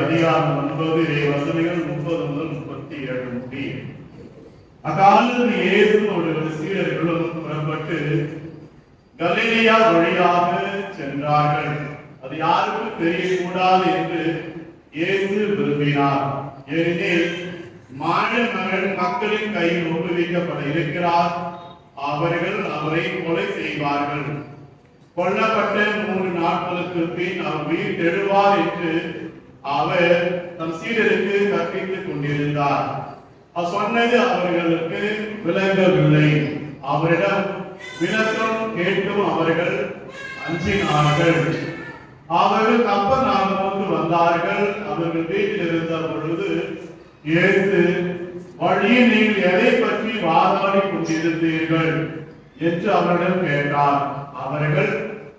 அதிகாரம் ஒன்பது வசதிகள் முப்பது முதல் முப்பத்தி ஏழு முடியும். அக்காலத்தில் இயேசுவோடு சீடர்களும் புறப்பட்டு கலிலியா வழியாக சென்றார்கள். அது யாருக்கும் தெரியக்கூடாது என்று இயேசு விரும்பினார். ஏனெனில் மாநில மகள் மக்களின் கையில் ஒப்புவிக்கப்பட இருக்கிறார். அவர்கள் அவரை கொலை செய்வார்கள். கொல்லப்பட்ட மூன்று நாட்களுக்கு பின் அவர் உயிர் தெழுவார் என்று அவர் தம் சீடருக்கு கற்பித்துக் கொண்டிருந்தார். சொன்னது அவர்களுக்கு விளங்கவில்லை. அவரிடம் விளக்கம் கேட்டும் அவர்கள் அஞ்சினார்கள். அவர்கள் கப்பல் நாளுக்கு வந்தார்கள். அவர்கள் வீட்டில் இருந்த பொழுது இயேசு வழியில் நீங்கள் எதை பற்றி வாதாடி கொண்டிருந்தீர்கள் என்று அவரிடம் கேட்டார். அவர்கள்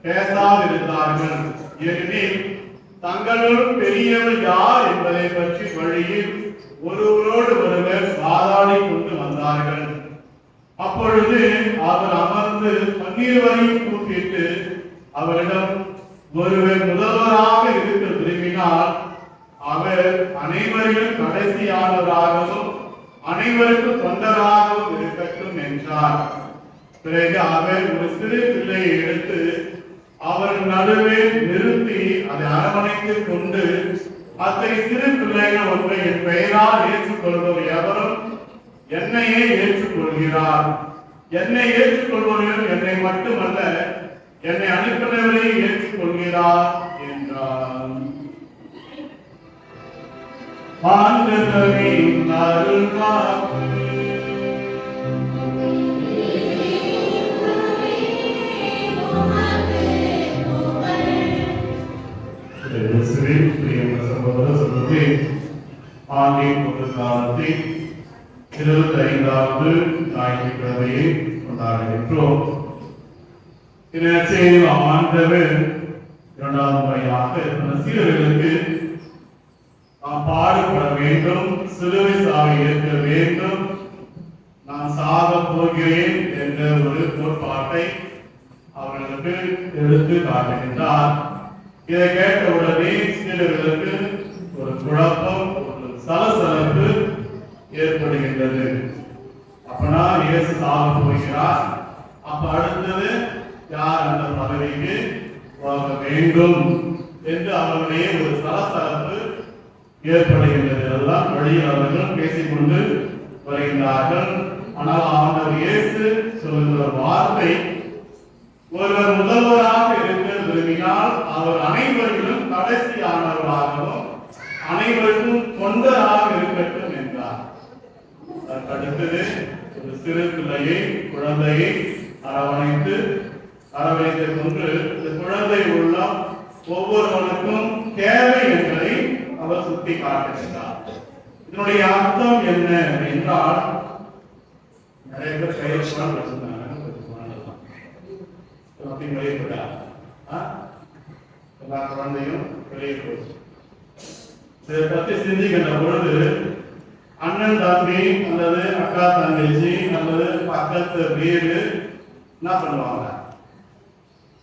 பேசாதிருந்தார்கள். ஏனெனில் தங்களுள் பெரியவர் யார் என்பதை பற்றி வழியில் ஒருவரோடு ஒருவர் வாதாடி கொண்டு வந்தார்கள். அப்பொழுது அவர் அமர்ந்து பன்னீர் பன்னீர்வரையும் கூப்பிட்டு அவரிடம் ஒருவர் முதல்வராக இருக்க விரும்பினால் அவர் அனைவரையும் கடைசியானவராகவும் அனைவருக்கும் தொண்டராகவும் இருக்கட்டும் என்றார். பிறகு அவர் ஒரு சிறு பிள்ளையை எடுத்து அவர் நடுவே நிறுத்தி அதை அரவணைத்துக் கொண்டு அத்தகைய சிறு பிள்ளைகள் ஒன்றை என் பெயரால் ஏற்றுக்கொள்வோர் எவரும் என்னையே ஏற்றுக்கொள்கிறார். என்னை ஏற்றுக்கொள்பவர்கள் என்னை மட்டுமல்ல என்னை அனுப்பினவரை ஏற்றுக்கொள்கிறார் என்றார் ஆண்டவரின் அருள் இருபத்தி ஐந்தாவது ஞாயிற்றுக்கிழமையை கொண்டாடுகின்றோம் இந்நேரத்தில் ஆண்டவர் இரண்டாவது முறையாக சீரர்களுக்கு சீடர்களுக்கு நாம் பாடுபட வேண்டும் சிலுவை சாவை ஏற்க வேண்டும். நான் சாக போகிறேன் என்ற ஒரு கோட்பாட்டை அவர்களுக்கு எடுத்து காட்டுகின்றார். இதை கேட்ட உடனே சீடர்களுக்கு ஒரு குழப்பம் ஒரு சலசலப்பு ஏற்படுகின்றது. அப்பனா இயேசு சாக போகிறார். அப்ப அடுத்தது யார் அந்த பதவிக்கு போக வேண்டும் என்று அவர்களுடைய ஒரு சலசலப்பு ஏற்படுகின்றது. எல்லாம் வழியில் அவர்கள் பேசிக்கொண்டு வருகின்றார்கள். ஆனால் ஆண்டவர் இயேசு சொல்லுகிற வார்த்தை ஒருவர் முதல்வராக இருக்க விரும்பினால் அவர் அனைவரிலும் கடைசியானவராகவும் அனைவருக்கும் தொண்டராக இருக்கட்டும் அடுத்தது ஒரு சிறு பிள்ளையை குழந்தையை அரவணைத்து அரவணைத்து கொண்டு இந்த குழந்தை உள்ள ஒவ்வொருவனுக்கும் தேவை என்பதை அவர் சுட்டி காட்டுகின்றார் இதனுடைய அர்த்தம் என்ன என்றால் நிறைய பேர் கையில் குழந்தை வச்சிருந்தாங்க கொஞ்சம் குழந்தை அப்படி வெளியே எல்லா குழந்தையும் வெளியே போச்சு இதை பற்றி சிந்திக்கின்ற பொழுது அண்ணன் தம்பி அல்லது அக்கா தங்கச்சி அல்லது பக்கத்து வீடு என்ன பண்ணுவாங்க?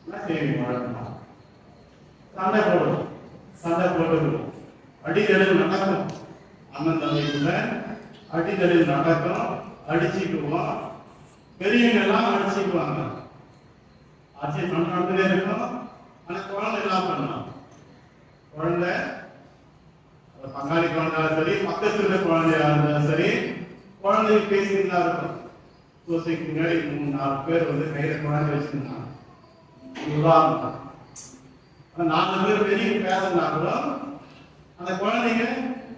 என்ன செய்வீங்க சண்டை போடும் சண்டை போட்டு அடிதலில் நடக்கும். அண்ணன் தம்பிக்குள்ள அடிதலில் நடக்கும். அடிச்சுக்குவோம். பெரியவங்க எல்லாம் அடிச்சுக்குவாங்க. ஆட்சி பண்ண நடந்துட்டே இருக்கும். ஆனால் குழந்தை என்ன பண்ணலாம். குழந்தை பங்காளி குழந்தையா சரி பக்கத்துல இருக்க குழந்தையா இருந்தாலும் சரி குழந்தை பேசிட்டு தான் இருக்கும் தோசைக்கு முன்னாடி மூணு நாலு பேர் வந்து கையில குழந்தை வச்சிருந்தாங்க. உதாரணம் நாலு பேர் பெரிய பேசினா அந்த குழந்தைங்க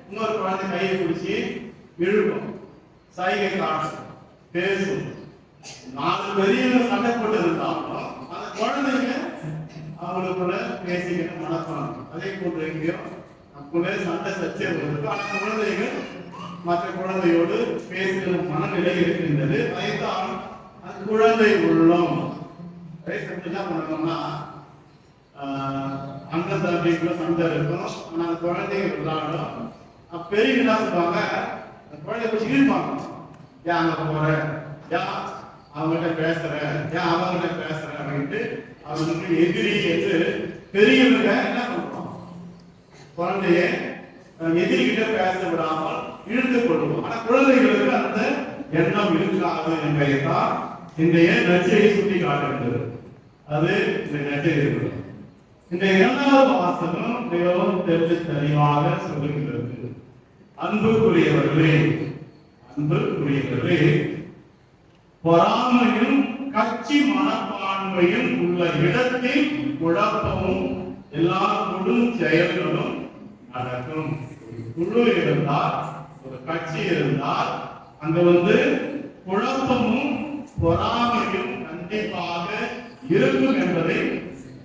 இன்னொரு குழந்தை கையை பிடிச்சி இழுக்கும் சைகை காட்டும் பேசும். நாலு பெரியவங்க சண்டை போட்டு இருந்தாலும் அந்த குழந்தைங்க அவங்களுக்குள்ள பேசிக்கிட்டு மனப்பாங்க அதே போன்று எங்கேயோ நமக்குள்ளே சண்டை சச்சரவு இருக்கு ஆனா மற்ற குழந்தையோடு பேசுகிற மனநிலை இருக்கின்றது. அதைத்தான் அந்த குழந்தை உள்ளம். என்ன பண்ணணும்னா அண்ணன் தம்பிக்குள்ள சண்டை இருக்கும் ஆனால் அந்த குழந்தைங்க விளையாடும் பெரியவங்க என்ன சொல்லுவாங்க? அந்த குழந்தைய போய் இழுப்பாங்க ஏன் அங்கே போற? ஏன் அவங்ககிட்ட பேசுற? ஏன் அவங்ககிட்ட பேசுற? அப்படின்ட்டு அவங்களுக்கு எதிரி என்று பெரியவங்க என்ன குழந்தைய எதிர்கிட்ட எதிரிகிட்ட பேச விடாமல் இழுத்துக் கொள்வோம் ஆனா குழந்தைகளுக்கு அந்த எண்ணம் இருக்காது என்பதைத்தான் இன்றைய நச்சையை சுட்டி காட்டுகின்றது அது இந்த நச்சை இருக்கிறது இந்த இரண்டாவது வாசகம் மிகவும் தெளிவு தெளிவாக சொல்லுகிறது அன்புக்குரியவர்களே அன்புக்குரியவர்களே பொறாமையும் கட்சி மனப்பான்மையும் உள்ள இடத்தில் குழப்பமும் எல்லா கொடும் செயல்களும் நடக்கும் ஒரு குழு இருந்தால் ஒரு கட்சி இருந்தால் அங்க வந்து குழப்பமும் பொறாமையும் கண்டிப்பாக இருக்கும் என்பதை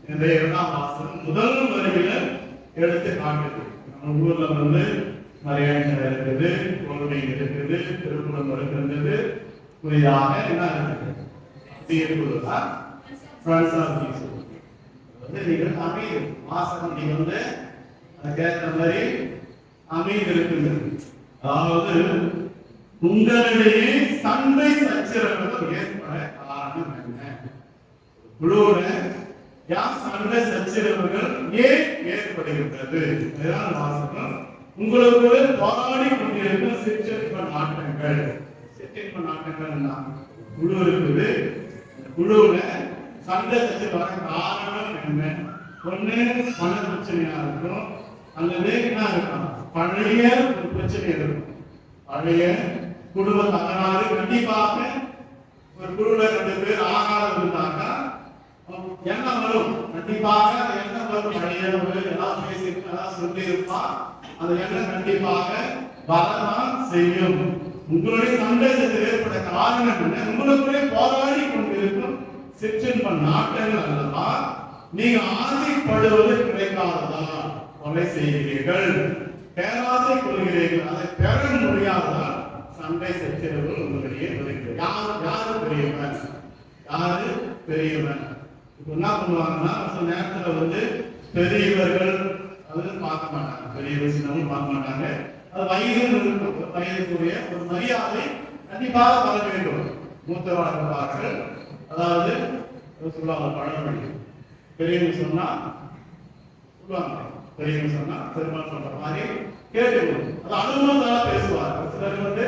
இந்த இரண்டாம் வாசகம் முதல் வரியில எடுத்து காட்டுது. நம்ம ஊர்ல வந்து மரியாதை இருக்குது கொள்கை இருக்குது திருக்குளம் இருக்கின்றது புதிதாக என்ன இருக்குது அப்படி இருக்குதா வந்து நீங்கள் அமையும் வாசகம் நீங்க வந்து அதுக்கேற்ற மாதிரி அமைதி அதாவது உங்களிடையே சண்டை சச்சரவுகள் ஏற்பட காரணம் என்ன? குழுவோட யார் சண்டை சச்சரவுகள் ஏன் ஏற்படுகின்றது? அதுதான் வாசகம். உங்களுக்கு போராடி கொண்டிருக்கும் சிற்றின்ப நாட்டங்கள். சிற்றின்ப நாட்டங்கள் குழு இருக்குது குழுவுல சண்டை சச்சரவு காரணம் என்ன? ஒண்ணு பண பிரச்சனையா இருக்கும். அல்லது என்ன இருக்கும் பழைய ஒரு பிரச்சனை இருக்கும் பழைய குடும்ப தகராறு கண்டிப்பாக ஒரு குழுல ரெண்டு பேர் ஆகாரம் இருந்தாக்கா என்ன வரும். கண்டிப்பாக அந்த வரும். பழைய எல்லாம் பேசி எல்லாம் சொல்லி இருப்பான் அந்த எண்ணம் கண்டிப்பாக வரதான் செய்யும். உங்களுடைய சந்தேகத்தில் ஏற்பட காரணம் என்ன? உங்களுக்குள்ளே போராடி கொண்டிருக்கும் சிற்றின்ப நாட்டங்கள் அல்லவா? நீங்க ஆசைப்படுவது கிடைக்காததா? கொலை செய்கிறீர்கள். பேராசை கொள்கிறீர்கள். அதை பெற முடியாததால் சண்டை சச்சரவுகள் உங்களிடையே வருகிறது யார் யாரு பெரியவன்? யாரு பெரியவன்? இப்ப என்ன பண்ணுவாங்கன்னா சில நேரத்துல வந்து பெரியவர்கள் அது பார்க்க மாட்டாங்க. பெரியவர் சின்னவங்க பார்க்க மாட்டாங்க. அது வயது இருக்கும். வயதுக்குரிய ஒரு மரியாதை கண்டிப்பாக வர வேண்டும். மூத்தவர்கள் அதாவது சொல்லுவாங்க பழமொழி. பெரியவங்க சொன்னா சொல்லுவாங்க. பெரியவங்க சொன்னா பெருமாள் சொல்ற மாதிரி கேட்டுக்கணும் அது அனுபவத்தால பேசுவார். சிலர் வந்து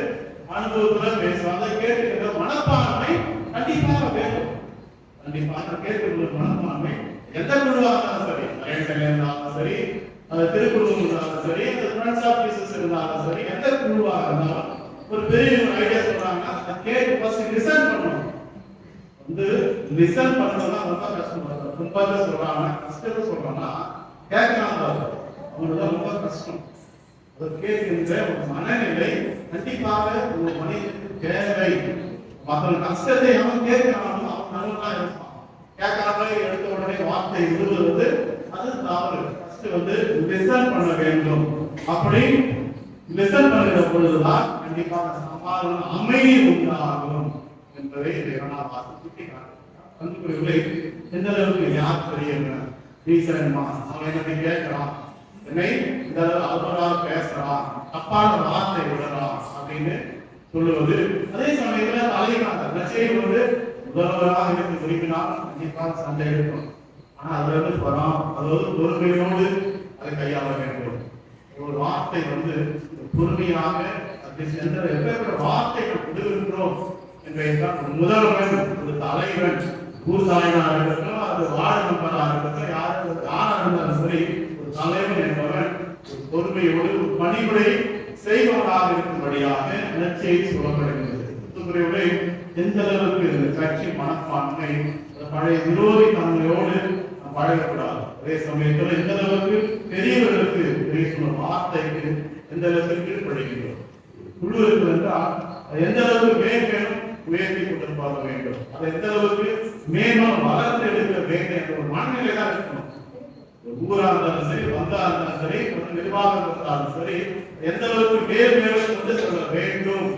அனுபவத்துல பேசுவாங்க. அதை கேட்டுக்கிற மனப்பான்மை கண்டிப்பாக வேணும் கண்டிப்பாக கேட்டுக்கொள்ள மனப்பான்மை எந்த குழுவாக இருந்தாலும் சரி மலையசையா இருந்தாலும் சரி அது திருக்குழு இருந்தாலும் சரி அந்த ஃப்ரெண்ட்ஸ் ஆஃப் பீசஸ் இருந்தாலும் சரி எந்த குழுவாக இருந்தாலும் ஒரு பெரிய ஒரு ஐடியா சொல்றாங்கன்னா அதை கேட்டு ஃபர்ஸ்ட் லிசன் பண்ணணும். வந்து லிசன் பண்ணணும்னா ரொம்ப கஷ்டம். ரொம்ப சொல்றாங்க. கஷ்டத்தை சொல்றாங்கன்னா கேட்கலாம் பாரு. அவங்களுக்கு ரொம்ப கஷ்டம். அதை கேட்கின்ற ஒரு மனநிலை கண்டிப்பாக ஒரு மனிதனுக்கு தேவை. மக்கள் கஷ்டத்தை அவன் கேட்கணும் அவன் நல்லதா இருப்பான். கேட்காம எடுத்த உடனே வார்த்தை விடுவது அது தவறு. ஃபர்ஸ்ட் வந்து லிசன் பண்ண வேண்டும். அப்படி லிசன் பண்ணுகிற பொழுதுதான் கண்டிப்பாக சமாதானம் அமைதி உண்டாகும் என்பதை இந்த இரண்டாம் வாசம் சுட்டி காட்டுகிறார் அன்புக்குரியவர்களே, எந்த அளவுக்கு யார் பெரியவங்க ஈஸ்வரன்மா அவன் என்னை கேட்கிறான் என்னை இந்த அளவு அவராக பேசுறான் தப்பான வார்த்தை விடுறான் அப்படின்னு சொல்லுவது அதே சமயத்துல தலைவனாக ரசிகை வந்து முதல்வராக இருந்து விரும்பினால் கண்டிப்பாக சண்டை இருக்கும் ஆனா அதுல இருந்து வரான் அதாவது பொறுமையோடு அதை கையாள வேண்டும். ஒரு வார்த்தை வந்து பொறுமையாக அப்படி சென்ற எப்பேற்பட்ட வார்த்தைகள் விடுகின்றோம் என்பதைத்தான் ஒரு முதல்வன் ஒரு தலைவன் ஊர் தலைவனாக இருக்கட்டும் அது வார்டு மெம்பராக இருக்கட்டும் யாரும் யாரா இருந்தாலும் சரி ஒரு தலைவன் என்பவன் ஒரு பொறுமையோடு ஒரு பணிமுறை செய்பவராக இருக்கும்படியாக நற்செய்தி சொல்லப்படுகிறது. எந்த அளவுக்கு இந்த கட்சி மனப்பான்மை பழைய விரோதி தன்மையோடு பழகக்கூடாது. அதே சமயத்தில் எந்த அளவுக்கு பெரியவர்களுக்கு பேசுகிற வார்த்தைக்கு எந்த அளவுக்கு கீழ்படுகின்றோம் குழு என்றால் எந்த அளவுக்கு மேலும் உயர்த்தி கொண்டிருப்பாக வேண்டும்? அது எந்த அளவுக்கு மேலும் வளர்த்து எடுக்க வேண்டும் என்ற ஒரு மனநிலை தான் இருக்கணும். ஊரா இருந்தாலும் சரி வந்தா இருந்தாலும் சரி ஒரு நிர்வாகம் இருந்தாலும் சரி எந்த அளவுக்கு மேல் மேலும் கொண்டு செல்ல வேண்டும்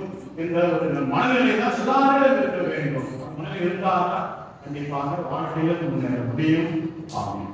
என்ற ஒரு மனநிலை தான் சுதாரணம் இருக்க வேண்டும். மனநிலை இருந்தால் கண்டிப்பாக வாழ்க்கையில் முன்னேற முடியும். ஆகும்